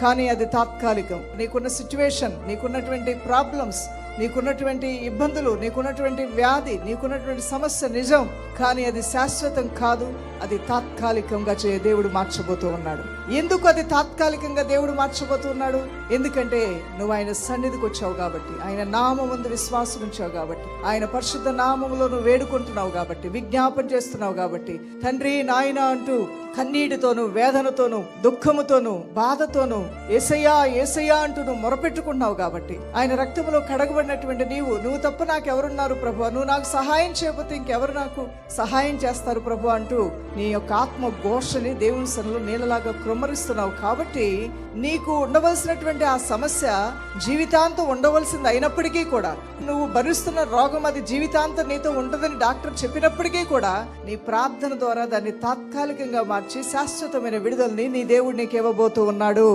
కానీ అది తాత్కాలికం. నీకున్న సిచ్యువేషన్ నీకున్నటువంటి ప్రాబ్లమ్స్ నీకున్నటువంటి ఇబ్బందులు నీకున్నటువంటి వ్యాధి నీకున్నటువంటి సమస్య నిజం కానీ అది శాశ్వతం కాదు. అది తాత్కాలికంగా చే దేవుడు మార్చబోతూ ఉన్నాడు. ఎందుకు అది తాత్కాలికంగా దేవుడు మార్చబోతూ ఉన్నాడు? ఎందుకంటే నువ్వు ఆయన సన్నిధికి వచ్చావు కాబట్టి ఆయన నామం ముందు విశ్వాసం ఉంచావు కాబట్టి ఆయన పరిశుద్ధ నామములో నువ్వు వేడుకుంటున్నావు కాబట్టి విజ్ఞాపన చేస్తున్నావు కాబట్టి తండ్రి నాయన అంటూ కన్నీటితోను వేదనతోను దుఃఖముతోను బాధతోను ఏసయ్యా ఏసయ్యా అంటూ నువ్వు మొరపెట్టుకుంటున్నావు కాబట్టి ఆయన రక్తములో కడగబడినటువంటి నీవు నువ్వు తప్ప నాకు ఎవరున్నారు ప్రభు? నువ్వు నాకు సహాయం చేయకపోతే ఇంకెవరు నాకు సహాయం చేస్తారు ప్రభు? అంటూ నీ యొక్క ఆత్మ ఘోషని దేవుని సన్నిలో నీళ్ళలాగా కృమ్మరిస్తున్నావు కాబట్టి నీకు ఉండవలసినటువంటి ఆ సమస్య జీవితాంతం ఉండవలసింది అయినప్పటికీ కూడా నువ్వు భరిస్తున్న రోగం అది జీవితాంతం నీతో ఉంటుందని డాక్టర్ చెప్పినప్పటికీ కూడా నీ ప్రార్థన ద్వారా దాన్ని తాత్కాలికంగా మార్చి శాశ్వతమైన విడుదలని నీ దేవుడు నీకు ఇవ్వబోతూ ఉన్నాడు.